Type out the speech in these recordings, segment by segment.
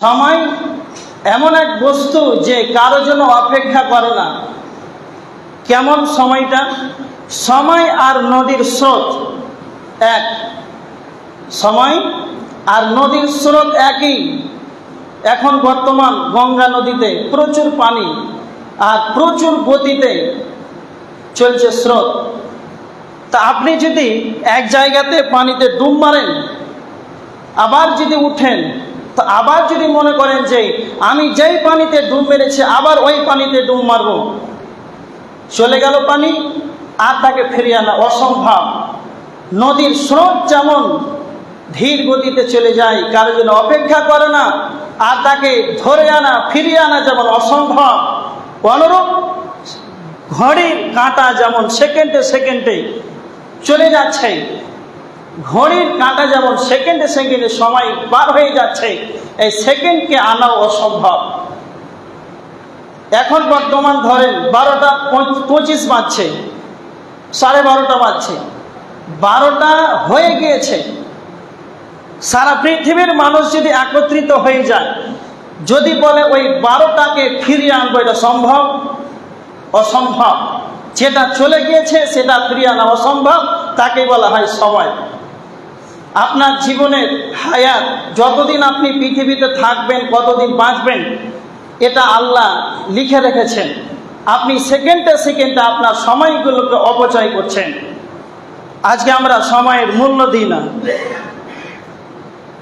সময় এমন এক বস্তু যে কারও জন্য অপেক্ষা করে না। কেমন সময়টা? সময় আর নদীর স্রোত এক। সময় আর নদীর স্রোত একই। এখন বর্তমান গঙ্গা নদীতে প্রচুর পানি আর প্রচুর গতিতে চলছে স্রোত। তা আপনি যদি এক জায়গাতে পানিতে ডুব মারেন, আবার যদি উঠেন তো আবার যদি মনে করেন যে আমি যেই পানিতে ডুব মেরেছি, আবার ওই পানিতে ডুব মারব। চলে গেল পানি, আর তাকে ফিরিয়ে আনা অসম্ভব। নদীর স্রোত যেমন ধীর গতিতে চলে যায়, কারও জন্য অপেক্ষা করে না, আর তাকে ধরে আনা, ফিরিয়ে আনা যেমন অসম্ভব। অনুরূপ ঘড়ির কাঁটা যেমন সেকেন্ডে সেকেন্ডে চলে যাচ্ছে ঘড়ির কাঁটা যেমন সেকেন্ডে সেকেন্ডে সময় পার হয়ে যাচ্ছে, এই সেকেন্ডকে আনাও অসম্ভব। এখন বর্তমান ধরেন বারোটা পঁচিশ বাজছে, সাড়ে বারোটা বাজছে। বারোটা হয়ে গিয়েছে। সারা পৃথিবীর মানুষ যদি একত্রিত হয়ে যায়, যদি বলে ওই বারোটাকে ফিরিয়ে আনব, এটা সম্ভব? অসম্ভব। যেটা চলে গিয়েছে, সেটা ফিরিয়ে আনা অসম্ভব। তাকে বলা হয় সময়। আপনার জীবনের হায়াত, যতদিন আপনি পৃথিবীতে থাকবেন, কতদিন বাঁচবেন, এটা আল্লাহ লিখে রেখেছেন। আপনি সেকেন্ডে সেকেন্ডে আপনার সময়গুলোকে অপচয় করছেন। আজকে আমরা সময়ের মূল্য দিই না।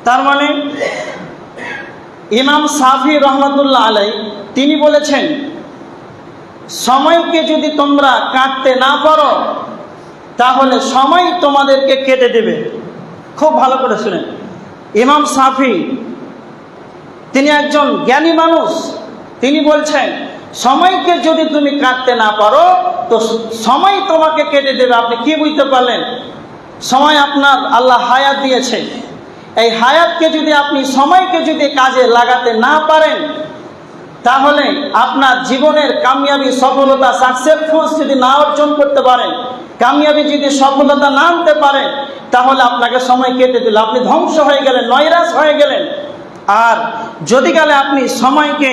তার মানে ইমাম সাফি রহমতুল্লাহ আলাই, তিনি বলেছেন, সময়কে যদি তোমরা কাটতে না পারো, তাহলে সময় তোমাদেরকে কেটে দেবে। খুব ভালো করে শুনেন। ইমাম সাফি, তিনি একজন জ্ঞানী মানুষ। তিনি বলছেন, সময়কে যদি তুমি কাটতে না পারো, তো সময় তোমাকে কেটে দেবে। আপনি কি বুঝতে পারলেন? সময় আপনার আল্লাহ হায়াত দিয়েছে। এই হায়াতকে যদি আপনি, সময়কে যদি কাজে লাগাতে না পারেন, তাহলে আপনার জীবনের কামিয়াবি সফলতা সাকসেসফুল যদি না অর্জন করতে পারেন। কামিয়াবি যদি সফলতা না আনতে পারেন তাহলে আপনাকে সময় কেটে দিল। আপনি ধ্বংস হয়ে গেলেন, নৈরাশ হয়ে গেলেন। আর যদি গেলে আপনি সময়কে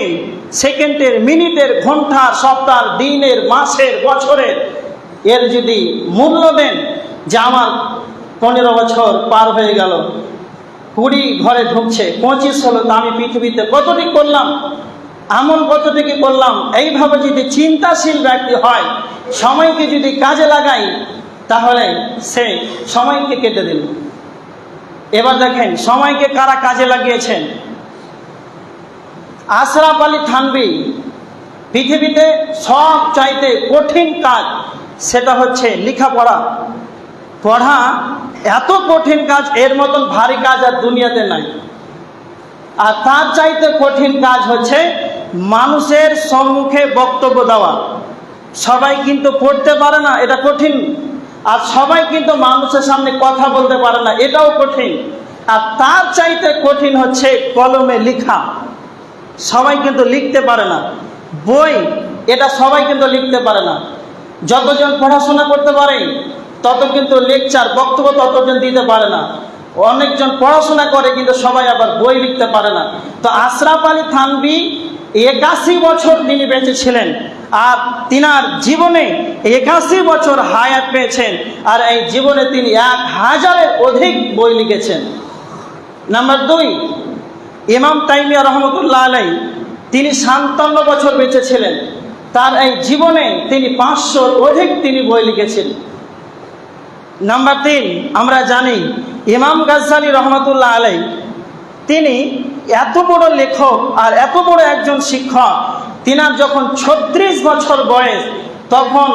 সেকেন্ডের, মিনিটের ঘণ্টার সপ্তাহ, দিনের, মাসের, বছরের এর যদি মূল্য দেন যে আমার পনেরো বছর পার হয়ে গেল, কুড়ি ঘরে ঢুকছে, পঁচিশ হলো, তা আমি পৃথিবীতে কতটি করলাম? আমল কতটুকু করলাম এইভাবে যদি চিন্তাশীল ব্যক্তি হয়, সময়কে যদি কাজে লাগাই, তাহলে সে সময়কে কেটে দিল। এবার দেখেন, সময়কে কারা কাজে লাগিয়েছেন? আশরাফ আলী থানবি পৃথিবীতে সব চাইতে কঠিন কাজ সেটা হচ্ছে লেখাপড়া। পড়া এত কঠিন কাজ, এর মতন ভারী কাজ আর দুনিয়াতে নাই। আর তার চাইতে কঠিন কাজ হচ্ছে মানুষের সম্মুখে বক্তব্য দেওয়া। সবাই কিন্তু পড়তে পারে না, এটা কঠিন। আর সবাই কিন্তু মানুষের সামনে কথা বলতে পারে না, এটাও কঠিন। আর তার চাইতে কঠিন হচ্ছে কলমে লিখা। সবাই কিন্তু লিখতে পারে না। বই, এটা সবাই কিন্তু লিখতে পারে না। যতজন পড়াশোনা করতে পারে, তত কিন্তু লেকচার বক্তব্য ততজন দিতে পারে না। অনেকজন পড়াশোনা করে, কিন্তু সবাই আবার বই লিখতে পারে না। তো আশরাফ আলী থানবি একাশি বছর তিনি বেঁচে ছিলেন আর তিনার জীবনে একাশি বছর হায়াত পেয়েছেন আর এই জীবনে তিনি এক হাজারের অধিক বই লিখেছেন। নাম্বার দুই, ইমাম তাইমিয়া রহমতুল্লাহ আলাই তিনি সাতান্ন বছর বেঁচে ছিলেন তার এই জীবনে তিনি পাঁচশোর অধিক তিনি বই লিখেছেন। নাম্বার তিন, আমরা জানি ইমাম গাজ্জালি রহমতুল্লাহ আলাই তিনি এত বড় লেখক আর এত বড় একজন শিক্ষক, তিনার যখন ছত্রিশ বছর বয়স, তখন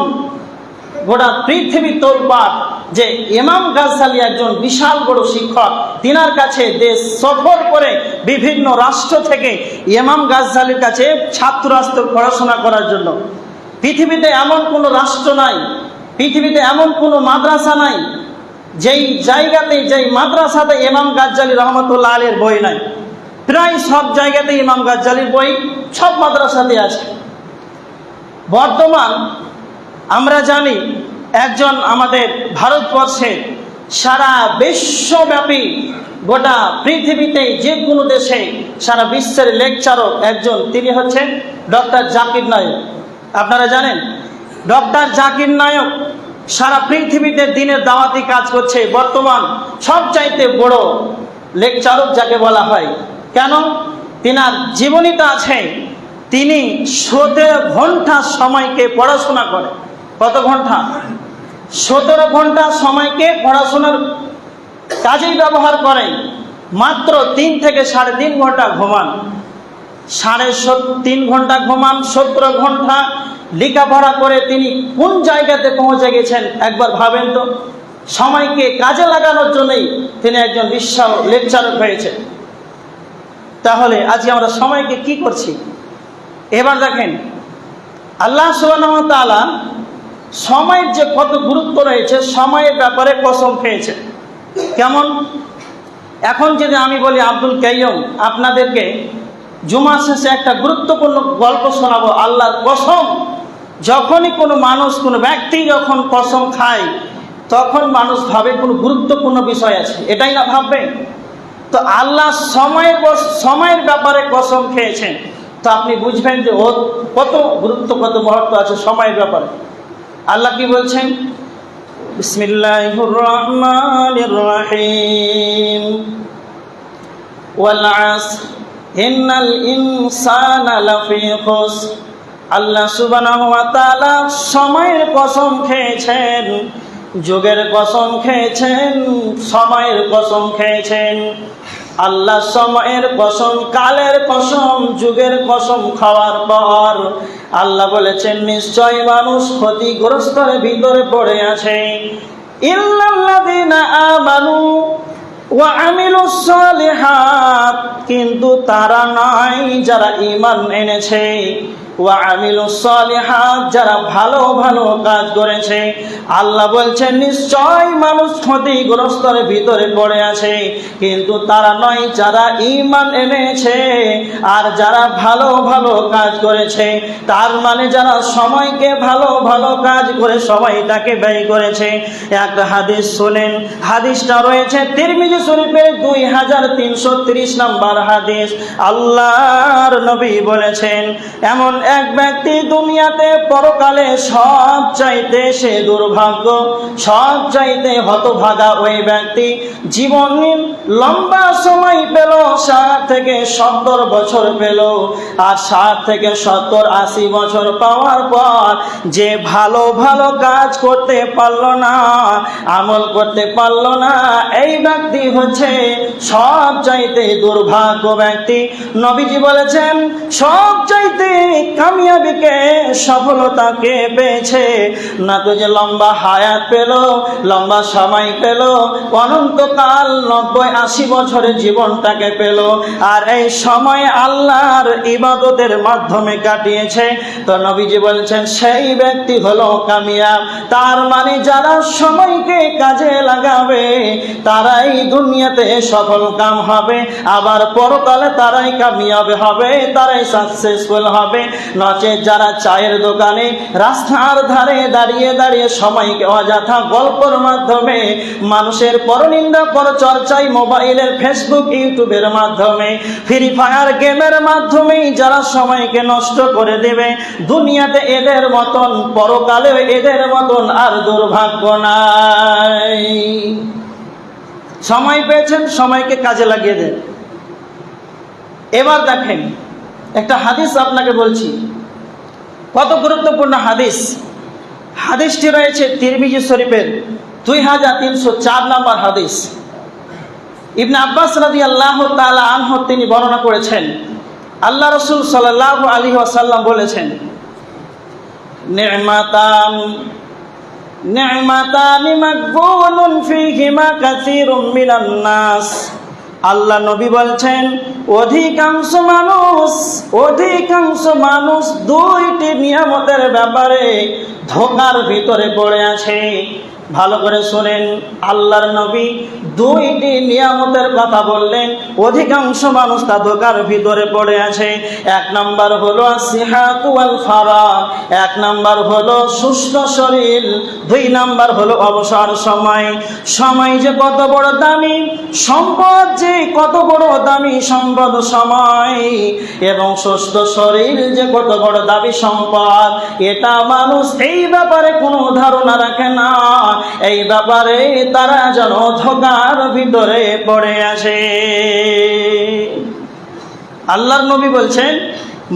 গোটা পৃথিবী তোলপাট যে ইমাম গাজ্জালি একজন বিশাল বড় শিক্ষক, তিনার কাছে দেশ সফর করে বিভিন্ন রাষ্ট্র থেকে ইমাম গাজ্জালির কাছে ছাত্র রাষ্ট্র পড়াশোনা করার জন্য। পৃথিবীতে এমন কোনো রাষ্ট্র নাই, পৃথিবীতে এমন কোনো মাদ্রাসা নাই, যেই জায়গাতে, যেই মাদ্রাসাতে ইমাম গাজ্জালি রহমতুল্লাহ আলীর বই নাই। প্রায় সব জায়গাতে ইমাম গাজ্জালির বই, সব মাদ্রাসাতে আছে বর্তমান আমরা জানি একজন আমাদের ভারতবর্ষে সারা বিশ্বব্যাপী গোটা পৃথিবীতে যে কোনো দেশে, সারা বিশ্বের লেকচারক একজন, তিনি হচ্ছেন ডক্টর জাকির নায়ক। আপনারা জানেন, ডক্টর জাকির নায়ক সারা পৃথিবীতে দিনের দাওয়াতি কাজ করছে। বর্তমান সবচাইতে বড় লেকচারক যাকে বলা হয় কেন? তিনার জীবনীটা আছে তিনি সতেরো ঘণ্টা সময়কে পড়াশোনা করে কত ঘণ্টা? সতেরো ঘণ্টা সময়কে পড়াশোনার কাজেই ব্যবহার করেন। মাত্র তিন থেকে সাড়ে তিন ঘণ্টা ঘুমান। সাড়ে তিন ঘণ্টা ঘুমান, সতেরো ঘণ্টা লেখাপড়া করে তিনি কোন জায়গাতে পৌঁছে গেছেন একবার ভাবেন তো? সময়কে কাজে লাগানোর জন্যই তিনি একজন বিশ্ব লেকচারক হয়েছে তাহলে আজকে আমরা সময়কে কি করছি? এবার দেখেন, আল্লাহ ওয়া সময়ের যে কত গুরুত্ব রয়েছে, সময়ের ব্যাপারে কসম খেয়েছে। কেমন? এখন যদি আমি বলি আব্দুল কাইয়ম, আপনাদেরকে জুমা শেষে একটা গুরুত্বপূর্ণ গল্প শোনাবো, আল্লাহর কসম। যখনই কোনো মানুষ, কোনো ব্যক্তি যখন কসম খায়, তখন মানুষ ভাবে কোনো গুরুত্বপূর্ণ বিষয় আছে। এটাই না ভাববে তো আল্লাহ সময়ের সময়ের ব্যাপারে কসম খেয়েছেন। তো আপনি বুঝবেন যে ওর কত গুরুত্ব, কত মহত্ব আছে সময়ের ব্যাপারে। আল্লাহ কি বলছেন? ইনসানা আল্লাহ সুবহানাহু ওয়া সময়ের কসম খেয়েছেন, যুগের কসম খেয়েছেন, সময়ের কসম খেয়েছেন। আল্লাহ সময়ের কসম কালের কসম যুগের কসম খাওয়ার পর আল্লাহ বলেছেন নিশ্চয় মানুষ ক্ষতিগ্রস্তের ভিতরে পড়ে আছে। আমানু কিন্তু তারা নাই যারা ইমান এনেছে। যারা ভালো ভালো কাজ করেছে, আল্লাহ বলছেন নিশ্চয় মানুষ ক্ষতিগ্রস্তর ভিতরে পড়ে আছে, কিন্তু তারা নয়, যারা ঈমান এনেছে আর যারা ভালো ভালো কাজ করেছে, তার মানে যারা সময়কে ভালো ভালো কাজ করে সময়টাকে ব্যয় করেছে। এক হাদিস শোনেন, হাদিসটা রয়েছে, তিরমিজি শরীফের দুই হাজার তিনশো তিরিশ নম্বর হাদিস, আল্লাহর নবী বলেছেন, এমন এক ব্যক্তি দুনিয়াতে পরকালে সব চাইতে সে দুর্ভাগ্য, সব চাইতে হতভাগা ওই ব্যক্তি। জীবন লম্বা সময় পেল, ষাট থেকে সত্তর বছর পেল। আর ষাট থেকে সত্তর, আশি বছর পাওয়ার পর যে ভালো ভালো কাজ করতে পারল না, আমল করতে পারল না, এই ব্যক্তি হচ্ছে সব চাইতে দুর্ভাগ্য ব্যক্তি। নবীজি বলেছেন, সব চাইতে কামিয়াবিকে সফলতাকে পেয়েছে। না তো যে লম্বা হায়াত পেল, লম্বা সময় পেল, অনন্তকাল নব্বই আশি বছরের জীবনটাকে পেল। আর এই সময় আল্লাহর ইবাদতের মাধ্যমে কাটিয়েছে। তো নবীজি বলছেন, সেই ব্যক্তি হলো কামিয়াব। তার মানে যারা সময়কে কাজে লাগাবে, তারাই দুনিয়াতে সফল কাম হবে। আবার পরকালে তারাই কামিয়াব হবে, তারাই সাকসেসফুল হবে। নচে যারা চায়ের দোকানে, রাস্তার ধারে দাঁড়িয়ে দাঁড়িয়ে সময়কে অযথা গল্পর মাধ্যমে, মানুষের পরনিন্দা পরচর্চায় মোবাইলের, ফেসবুক, ইউটিউবের মাধ্যমে ফ্রি ফায়ার গেমের মাধ্যমেই যারা সময়কে নষ্ট করে দেবে, দুনিয়াতে এদের মতন পরকালে এদের মতন আর দুর্ভাগ্য নাই। সময় পেয়েছেন, সময়কে কাজে লাগিয়ে দেন। এবার দেখেন একটা হাদিস আপনাকে বলছি। কত গুরুত্বপূর্ণ হাদিস। হাদিসটি রয়েছে তিরমিজি শরীফের দুই হাজার তিনশো চার নম্বর হাদিস। ইবনে আব্বাস রাজি আল্লাহ তালা আনহ তিনি বর্ণনা করেছেন। আল্লাহ রসুল সাল্লাহ আলী আসাল্লাম বলেছেন, নি'মাতান নি'মাতান মাকবুলুন ফীহিমা কাসীরুম মিনান নাস। আল্লাহ নবী বলছেন অধিকাংশ মানুষ অধিকাংশ মানুষ দুইটি নিয়ামতের ব্যাপারে ধোকার ভিতরে পড়ে আছে। ভালো করে শোনেন, আল্লাহর নবী দুইটি নিয়ামতের কথা বললেন। অধিকাংশ মানুষ তা ধোকার ভিতরে পড়ে আছে। এক নাম্বার হলো সিহাতুয়াল ফারা এক নাম্বার হলো সুস্থ শরীর, দুই নাম্বার হলো অবসর সময়। সময় যে কত বড় দামি, সম্পদ যে কত বড় দামি সম্পদ সময়, এবং সুস্থ শরীর যে কত বড় দামি সম্পদ, এটা মানুষ এই ব্যাপারে কোনো ধারণা রাখে না। এই ব্যাপারে তারা যেন ধোকার ভিতরে পড়ে আসে। আল্লাহর নবী বলছেন,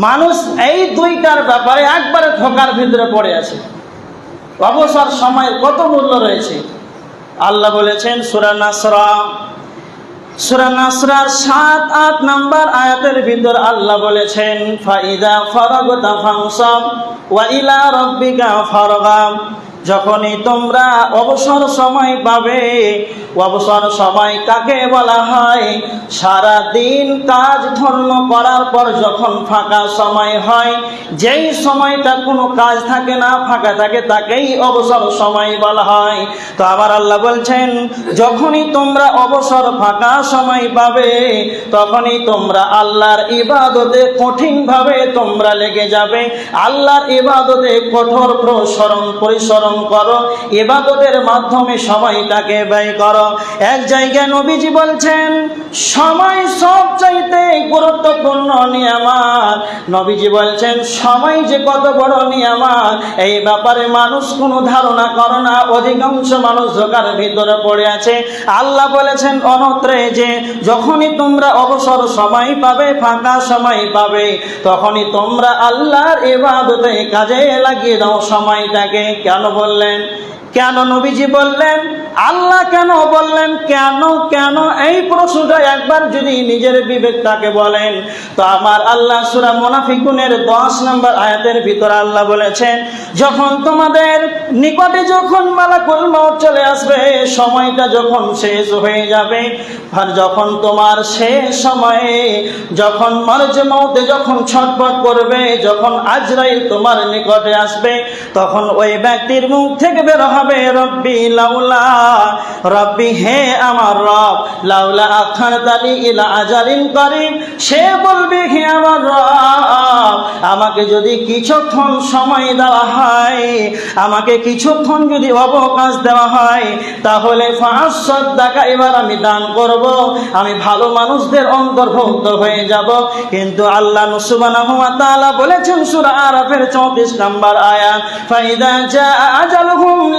মানুষ এই দুইটার ব্যাপারে একবারে ধোকার ভিতরে পড়ে আছে। অবসর সময়ের কত মূল্য রয়েছে? আল্লাহ বলেছেন, সুরা নাসরা। সাত, আট নাম্বার আয়াতের ভিতর আল্লাহ বলেছেন, ফাইদা ফরগতা ফাংসব ওয়া ইলা রব্বিকা ফরগাম। যখনই তোমরা অবসর সময় পাবে অবসর সময় কাকে বলা হয়? সারা দিন কাজ ধর্ম করার পর যখন ফাঁকা সময় হয়, যেই সময়টা কোনো কাজ থাকে না, ফাঁকা থাকে তাকেই অবসর সময় বলা হয়। তো আবার আল্লাহ বলছেন, যখনই তোমরা অবসর ফাঁকা সময় পাবে, তখনই তোমরা আল্লাহর ইবাদতে কঠিনভাবে তোমরা লেগে যাবে। আল্লাহর ইবাদতে কঠোর প্রসরণ পরিশ্রম করো, ইবাদতের মাধ্যমে সময়টাকে ব্যয় করো। এক জায়গায় নবীজি বলছেন, সময় সব চাইতে গুরুত্বপূর্ণ নিয়ামাত। নবীজি বলছেন, সময় যে কত বড় নিয়ামাত, এই ব্যাপারে মানুষ কোনো ধারণা করে না। অধিকাংশ মানুষ ধোকার ভিতরে পড়ে আছে। আল্লাহ বলেছেন, অনত্রে যে যখনই তোমরা অবসর সময় পাবে, ফাঁকা সময় পাবে, তখনই তোমরা আল্লাহর ইবাদতে কাজে লাগিয়ে দাও সময়টাকে। কেন বললেন? কেন নবীজি বললেন? আল্লাহ কেন বললেন, কেন কেন? এই প্রশ্নটা একবার যদি নিজের বিবেকটাকে বলেন, তো আমার আল্লাহ সুরা মোনাফিকুনের দশ নম্বর আয়াতের ভিতরে আল্লাহ বলেছেন, যখন তোমাদের নিকটে যখন মালাকুল মত চলে আসবে, সময়টা যখন শেষ হয়ে যাবে, আর যখন তোমার শেষ সময়ে যখন মরজ মৌতে যখন ছটফট করবে, যখন আজরাইল তোমার নিকটে আসবে, তখন ওই ব্যক্তির মুখ থেকে বের হবে রব্বি, লাউলা। রব্বি, হে আমার রব, লাউলা আখার দালি ইলা আজারিন করিম। সে বলবে, হে আমার রব, আমাকে যদি কিছুক্ষণ সময় দেওয়া হয়, আমাকে কিছুক্ষণ যদি অবকাশ দেওয়া হয়, তাহলে পাঁচশো টাকা এবার আমি দান করব। আমি ভালো মানুষদের অন্তর্ভুক্ত হয়ে যাব। কিন্তু আল্লাহ ওয়া তাআলা বলেছেন, সূরা আরাফের 34 নম্বর আয়াত, ফাইদা জা আজালুহুম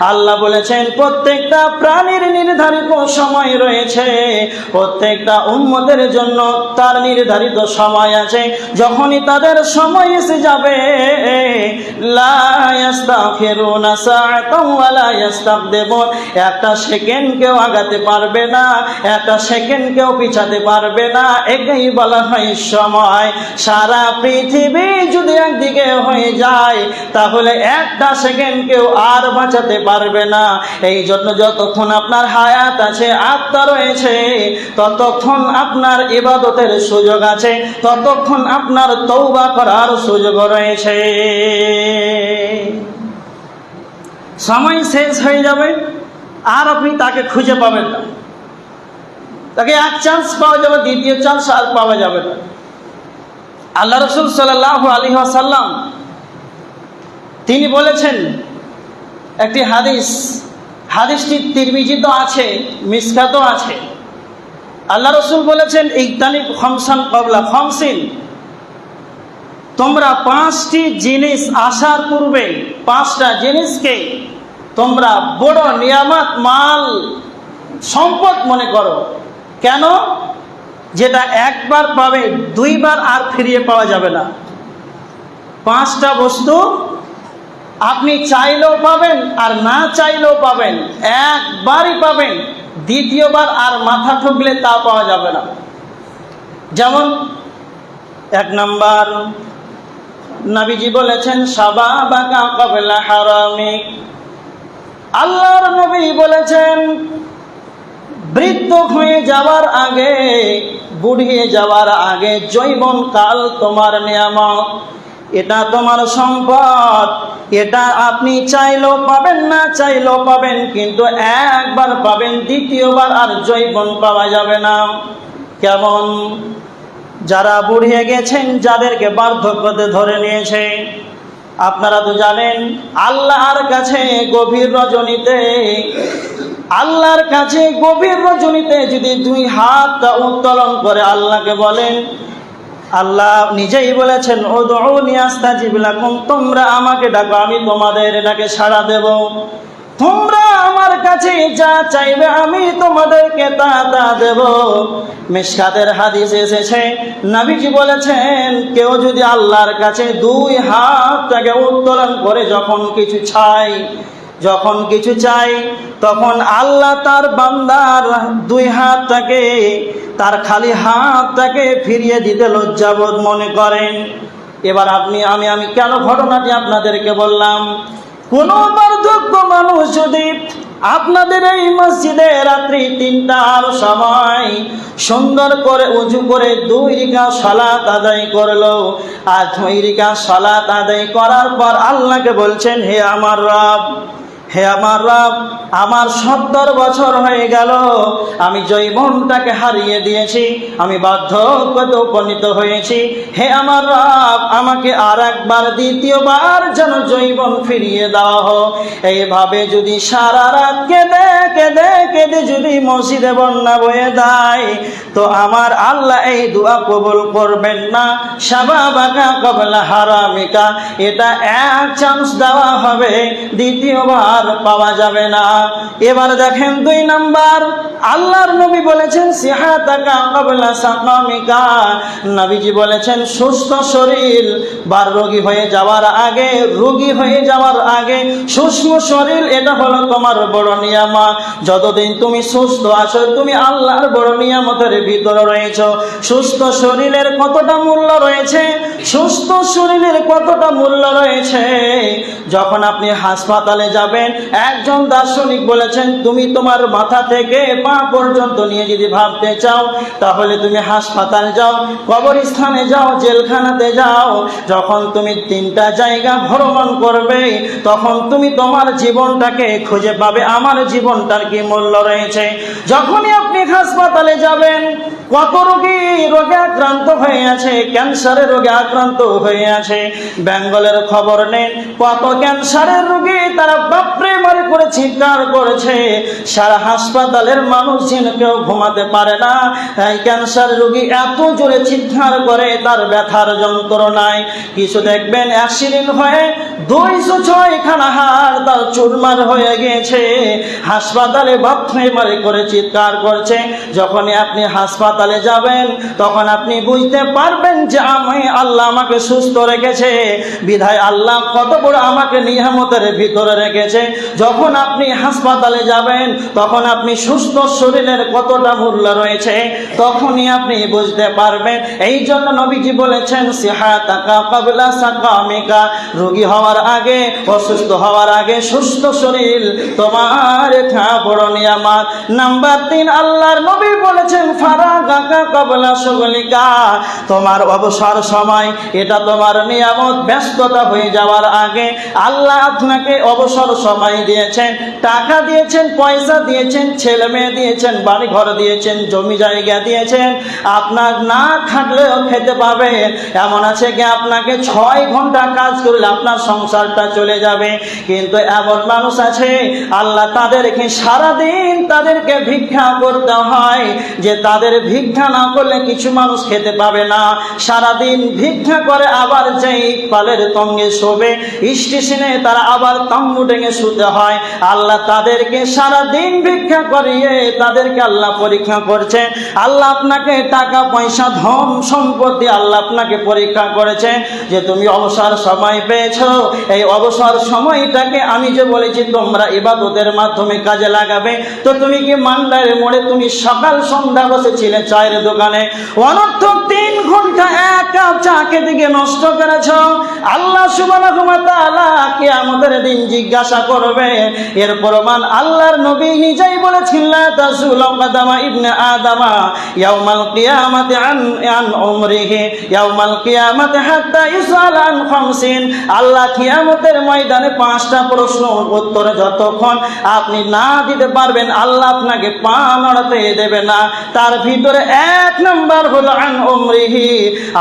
আল্লাহ বলেছেন, প্রত্যেকটা প্রাণীর নির্ধারিত সময় রয়েছে। প্রত্যেকটা উম্মতের জন্য তার নির্ধারিত সময় আছে। যখনই তাদের সময় এসে যাবে একটা সেকেন্ড কেউ আগাতে পারবে না, একটা সেকেন্ড কেউ পিছাতে পারবে না। একেই বলা হয় সময়। সারা পৃথিবী যদি একদিকে হয়ে যায় তাহলে একটা সেকেন্ড কেউ আর বাঁচাতে পারবে না। এই জন্য যতক্ষণ আপনার হায়াত আছে, আত্মা রয়েছে, ততক্ষণ আপনার ইবাদতের সুযোগ আছে, ততক্ষণ আপনার তৌবা করার সুযোগ রয়েছে। সময় শেষ হয়ে যাবে, আর আপনি তাকে খুঁজে পাবেন না। তাকে এক চান্স পাওয়া যাবে, দ্বিতীয় চান্স আর পাওয়া যাবে না। আল্লাহ রসুল সাল্লাহ আলী সাল্লাম তিনি বলেছেন, একটি হাদিস, হাদিসটি তিরমিজিত আছে মিসকাত আছে। আল্লাহ রসুল বলেছেন ইকতানিক খমসান কবলা খমসিন। তোমরা পাঁচটি জিনিস আসার পূর্বে, পাঁচটা জিনিসকে তোমরা বড় নিয়ামত, মাল, সম্পদ মনে করো। কেন? যেটা একবার পাবে, দুইবার আর ফিরিয়ে পাওয়া যাবে না। পাঁচটা বস্তু আপনি চাইলেও পাবেন আর না চাইলেও পাবেন। একবারই পাবেন। দ্বিতীয়বার আর মাথা ঠুকলে তা পাওয়া যাবে না। যেমন এক নাম্বার, নাবিজি বলেছেন সাবা বাকা কবলা হারামিক আল্লাহর নবী বলেছেন, বৃদ্ধ হয়ে যাওয়ার আগে, বুড়িয়ে যাওয়ার আগে জৈবন কাল তোমার নিয়ামত। এটা তোমার সম্পদ। এটা আপনি চাইলেও পাবেন না, চাইলেও পাবেন, কিন্তু একবার পাবেন, দ্বিতীয়বার আর জৈবন পাওয়া যাবে না। কেমন? যারা বুড়িয়ে গেছেন, যাদেরকে বার্ধক্যতে ধরে নিয়েছে, আপনারা তো জানেন, আল্লাহর কাছে গভীর রজনীতে, আল্লাহর কাছে গভীর রজনীতে যদি দুই হাতটা উত্তোলন করে আল্লাহকে বলেন আল্লাহ নিজেই বলেছেন ও দৌনি আস্তাজিব লাকুম, তোমরা আমাকে ডাকো, আমি তোমাদের ডাকে সাড়া দেব। তোমরা আমার কাছে যা চাইবে, আমি তোমাদেরকে তা তা দেব। মিশকাতের হাদিস এসেছে, নবীজি বলেছেন, কেউ যদি আল্লাহর কাছে দুই হাতটাকে উত্তোলন করে, যখন কিছু চাই যখন কিছু চাই, তখন আল্লাহ তার বান্দার দুই হাতটাকে, তার খালি হাতটাকে ফিরিয়ে দিতে লজ্জাবোধ মনে করেন। এবার আপনি, আমি আমি কেন ঘটনাটি আপনাদেরকে বললাম? কোনো বার্ধক্য মানুষ যদি আপনাদের এই মসজিদে রাত্রি তিনটার সময় সুন্দর করে উঁচু করে দুই রিকা সলাত আদায় করল, আর দুই রিকা সলাত আদায় করার পর আল্লাহকে বলছেন, হে আমার রব হে আমার রব, আমার সত্তর বছর হয়ে গেল, আমি জৈবনটাকে হারিয়ে দিয়েছি, আমি বার্ধক্যতে উপনীত হয়েছি। হে আমার রব, আমাকে আর একবার, দ্বিতীয়বার যেন জৈবন ফিরিয়ে দেওয়া হোক এইভাবে যদি সারা রাত কেঁদে কেঁদে কেঁদে যদি মসজিদে বন্যা বয়ে দেয় তো আমার আল্লাহ এই দোয়া কবুল করবেন না। সাবা বাঁকা কবলা হারামিকা, এটা এক চান্স দেওয়া হবে, দ্বিতীয়বার পাওয়া যাবে না। এবার দেখেন দুই নাম্বার, আল্লাহর নবী বলেছেন, সিহাতাকা কবলা সাকামিকা। নবীজি বলেছেন, সুস্থ শরীর, বার রোগী হয়ে যাওয়ার আগে, রোগী হয়ে যাওয়ার আগে সুস্থ শরীর, এটা হলো তোমার বড় নিয়ামা যতদিন তুমি সুস্থ আছো, তুমি আল্লাহর বড় নিয়ামতের ভিতরে রয়েছো। সুস্থ শরীরের কতটা মূল্য রয়েছে? সুস্থ শরীরের কতটা মূল্য রয়েছে? যখন আপনি হাসপাতালে যাবেন একজন দার্শনিক বলেছেন, তুমি তোমার মাথা থেকে পা পর্যন্ত নিয়ে যদি ভাবতে চাও, তাহলে তুমি হাসপাতাল যাও, কবরস্থানে যাও, জেলখানাতে যাও। যখন তুমি তিনটা জায়গা ভ্রমণ করবে, তখন তুমি তোমার জীবনটাকে খুঁজে পাবে, আমার জীবনটার কি মূল্য রয়েছে? যখনই আপনি হাসপাতালে যাবেন কত রোগী রোগে আক্রান্ত হয়ে আছে? ক্যান্সারের রোগে আক্রান্ত হয়ে আছে। বেঙ্গলের খবর নেন কত ক্যান্সারের রোগী তারা বাপরে মারে করে চিৎকার করেছে। সারা হাসপাতালের মানুষ কেউ ঘুমাতে পারে না। ক্যান্সার রোগী এত জোরে চিৎকার করে, তার ব্যথার যন্ত্রণায় কিছু দেখবেন, অ্যাক্সিডেন্ট হয়ে দুইশো ছয় খানা হাড় তার চুরমার হয়ে গিয়েছে। হাসপাতালে বাথরুমে মারে করে চিৎকার করছে। যখনই আপনি হাসপাতালে যাবেন, তখন আপনি বুঝতে পারবেন যে আমি আল্লাহ আমাকে সুস্থ রেখেছে। বিধায় আল্লাহ কত বড় আমাকে নিয়ামতের ভিতরে রেখেছে। যখন আপনি হাসপাতালে যাবেন, তখন আপনি সুস্থ শরীরের কতটা মূল্য রয়েছে, তখনই আপনি বুঝতে পারবেন। এই জন্য নবীজি বলেছেন, সিহাতাকা কাবলা সাকামিকা। রোগী হওয়ার আগে, অসুস্থ হওয়ার আগে সুস্থ শরীর তোমার থা বড় নিয়ামত। নাম্বার তিন, আল্লাহর নবী বলেছেন ফারাগাকা কাবলা সুগলিকা, তোমার অবসর সময়, এটা তোমার নিয়ামত, ব্যস্ততা হয়ে যাওয়ার আগে আল্লাহ আপনাকে অবসর সময় দিয়েছেন, টাকা দিয়েছেন, পয়সা দিয়েছেন, ছেলে মেয়ে দিয়েছেন বাড়ি ঘর দিয়েছেন, জমি জায়গা দিয়েছেন, আপনার না খেতে পাবেন এমন আছে কি আপনাকে ছয় ঘণ্টা কাজ করলে আপনার সংসারটা চলে যাবে, কিন্তু এমন মানুষ আছে, আল্লাহ তাদেরকে সারাদিন তাদেরকে ভিক্ষা করতে হয়, যে তাদের ভিক্ষা না করলে কিছু মানুষ খেতে পাবে না। সারাদিন ভিক্ষা করে আবার যেই পালের তঙ্গে শোবে, স্টেশনে তারা আবার তাম্বু টেঙে শুতে হয়। আল্লাহ তাদেরকে সারাদিন ভিক্ষা করিয়ে তাদেরকে আল্লাহ পরীক্ষা করছে। আল্লাহ আপনাকে টাকা, পয়সা, ধন, সম্পত্তি আল্লাহ আপনাকে পরীক্ষা করেছে যে তুমি অবসর সময় পেয়েছ। এই অবসর সময়টাকে আমি যে বলেছি তোমরা ইবাদতের মাধ্যমে কাজে লাগাবে। তো তুমি কি মান্ডারে মোড়ে তুমি সকাল সন্ধ্যা বসে বসেছিলে চায়ের দোকানে। অনর্থক তিন ঘণ্টা ঘণ্টা এক কাপ চা খেতে গিয়ে নষ্ট করেছ? আল্লাহ তাআলা কিয়ামতের দিন জিজ্ঞাসা করবে, এর প্রমাণ আল্লাহর নবী নিজেই বলেছিলেন লা ইবনে আদামা ইয়াউমাল কিয়ামাতি আন আন উমরিহি, ইয়াউমাল কিয়ামাতি হাত্তা ইসআল আন খামসিন। আল্লাহ কিয়ামতের ময়দানে পাঁচটা প্রশ্ন উত্তর যতক্ষণ আপনি না দিতে পারবেন, আল্লাহ আপনাকে পা নড়াতে দেবে না। তার ভিতরে এক নাম্বার হলো আন উমরিহি।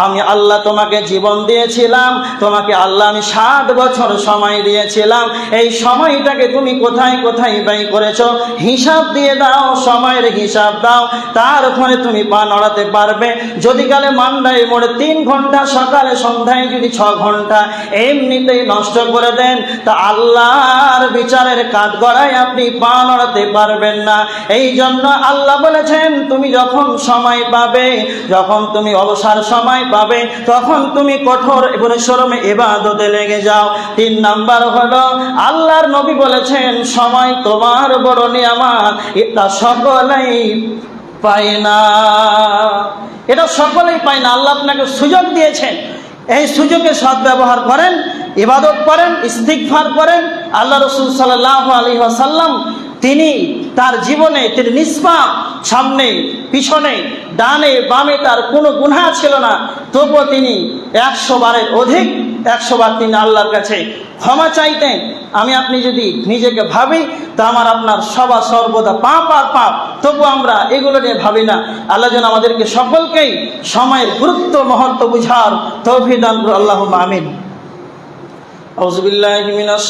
আমি আল্লাহ তোমাকে জীবন দিয়েছিলাম, তোমাকে আল্লাহ আমি ষাট বছর সময় দিয়েছিলাম। এই সময়টাকে তুমি কোথায় কোথায় ব্যয় করেছ, হিসাব দিয়ে দাও, সময়ের হিসাব দাও তারপরে তুমি পা নড়াতে পারবে। যদি কালে মান্ডায় মোড়ে তিন ঘণ্টা, সকালে সন্ধ্যায় যদি ছ ঘণ্টা এমনিতেই নষ্ট করে দেন, তা আল্লাহর বিচারের কাঠ গড়ায় আপনি পা নড়াতে পারবেন না। এই জন্য আল্লাহ বলেছেন, তুমি যখন সময় পাবে, যখন তুমি অবসর সময় পাবে। তখন তুমি কঠোর পরিশ্রমে এবাদতে লেগে যাও। তিন নাম্বার হলো, আল্লাহর নবী বলেছেন, সময় তোমার বড় নিয়ামত, এটা সকলেই পায় না। এটা সকলেই পায় না। আল্লাহ আপনাকে সুযোগ দিয়েছেন। এই সুযোগে সদ্ব্যবহার করেন, ইবাদত করেন ইস্তিকফার করেন। আল্লাহ রসুল সাল্লাহ আলী আসাল্লাম তিনি তার জীবনে, তিনি নিষ্পাপ, সামনে, পিছনে, ডানে, বামে তার কোনো গুণা ছিল না। তবুও তিনি একশো বারের অধিক, একশো বার তিনি আল্লাহর কাছে ক্ষমা চাইতেন। আমি, আপনি যদি নিজেকে ভাবি, তা আমার আপনার সবা সর্বদা পাপ আর পাপ। তবু আমরা এগুলো নিয়ে ভাবি না। আল্লাহ যেন আমাদেরকে সকলকেই সময়ের গুরুত্ব, মহত্ব বুঝার তৌফিদান আল্লাহ আমিন। আউজবিল্লাহ মিনাশ